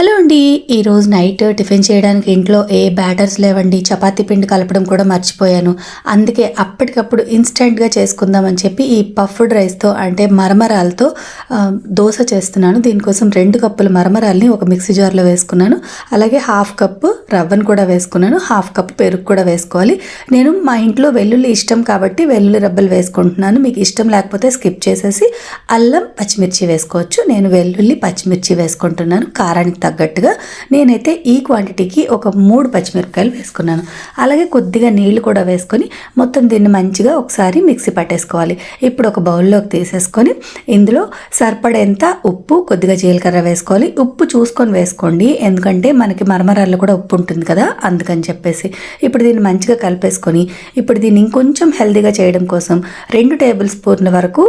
Hello అండి. ఈరోజు night tiffin చేయడానికి ఇంట్లో ఏ బ్యాటర్స్ లేవండి. చపాతీ పిండి కలపడం కూడా మర్చిపోయాను. అందుకే అప్పటికప్పుడు ఇన్స్టెంట్గా చేసుకుందామని చెప్పి ఈ పఫ్డ్ రైస్తో అంటే మరమరాలతో దోశ చేస్తున్నాను. దీనికోసం రెండు కప్పుల మరమరాల్ని ఒక మిక్సీ జార్లో వేసుకున్నాను. అలాగే హాఫ్ కప్పు రవ్వను కూడా వేసుకున్నాను. హాఫ్ కప్ పెరుగు కూడా వేసుకోవాలి. నేను మా ఇంట్లో వెల్లుల్లి ఇష్టం కాబట్టి వెల్లుల్లి రబ్బలు వేసుకుంటున్నాను. మీకు ఇష్టం లేకపోతే స్కిప్ చేసేసి అల్లం పచ్చిమిర్చి వేసుకోవచ్చు. నేను వెల్లుల్లి పచ్చిమిర్చి వేసుకుంటున్నాను. కారానికి తగ్గట్టుగా నేనైతే ఈ క్వాంటిటీకి ఒక మూడు పచ్చిమిరపకాయలు వేసుకున్నాను. అలాగే కొద్దిగా నీళ్ళు కూడా వేసుకొని మొత్తం దీన్ని మంచిగా ఒకసారి మిక్సీ పట్టేసుకోవాలి. ఇప్పుడు ఒక బౌల్లోకి తీసేసుకొని ఇందులో సరిపడేంత ఉప్పు కొద్దిగా జీలకర్ర వేసుకోవాలి. ఉప్పు చూసుకొని వేసుకోండి. ఎందుకంటే మనకి మరమరాల్లో కూడా ఉప్పు ఉంటుంది కదా అందుకని చెప్పేసి. ఇప్పుడు దీన్ని మంచిగా కలిపేసుకొని ఇప్పుడు దీన్ని ఇంకొంచెం హెల్దీగా చేయడం కోసం రెండు టేబుల్ స్పూన్ల వరకు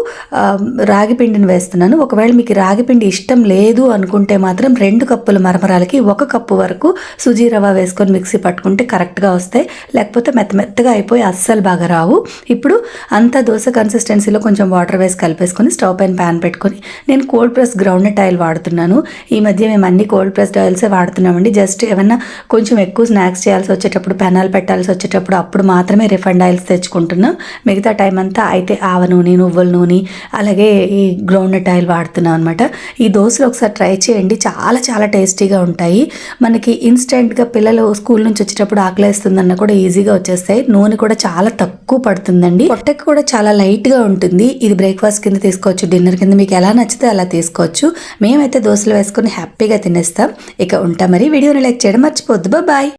రాగి పిండిని వేస్తున్నాను. ఒకవేళ మీకు రాగి పిండి ఇష్టం లేదు అనుకుంటే మాత్రం రెండు కప్పుల మరమరాలకి ఒక కప్పు వరకు సుజీ రవ్వ వేసుకొని మిక్సీ పట్టుకుంటే కరెక్ట్గా వస్తాయి. లేకపోతే మెత్త మెత్తగా అయిపోయి అస్సలు బాగా రావు. ఇప్పుడు అంతా దోశ కన్సిస్టెన్సీలో కొంచెం వాటర్ వేసి కలిపేసుకొని స్టవ్ పైన ప్యాన్ పెట్టుకొని నేను కోల్డ్ ప్రెస్ గ్రౌండ్నట్ ఆయిల్ వాడుతున్నాను. ఈ మధ్య మేము అన్ని కోల్డ్ ప్రెస్డ్ ఆయిల్సే వాడుతున్నామండి. జస్ట్ ఏమన్నా కొంచెం ఎక్కువ స్నాక్స్ చేయాల్సి వచ్చేటప్పుడు పెనాలు పెట్టాల్సి వచ్చేటప్పుడు అప్పుడు మాత్రమే రిఫండ్ ఆయిల్స్ తెచ్చుకుంటున్నాం. మిగతా టైం అంతా అయితే ఆవ నూనె నువ్వుల నూనె అలాగే ఈ గ్రౌండ్నట్ ఆయిల్ వాడుతున్నాం అనమాట ఈ దోశలు ఒకసారి ట్రై చేయండి. చాలా చాలా టేస్ట్ టేస్టీగా ఉంటాయి. మనకి ఇన్స్టెంట్గా పిల్లలు స్కూల్ నుంచి వచ్చేటప్పుడు ఆకలేస్తుందన్న కూడా ఈజీగా వచ్చేస్తాయి. నూనె కూడా చాలా తక్కువ పడుతుందండి. పొట్టకి కూడా చాలా లైట్గా ఉంటుంది. ఇది బ్రేక్ఫాస్ట్ కింద తీసుకోవచ్చు డిన్నర్ కింద. మీకు ఎలా నచ్చితే అలా తీసుకోవచ్చు. మేమైతే దోశలు వేసుకొని హ్యాపీగా తినేస్తాం. ఇక ఉంటాం మరి. వీడియోని లైక్ చేయడం మర్చిపోద్దు బాయ్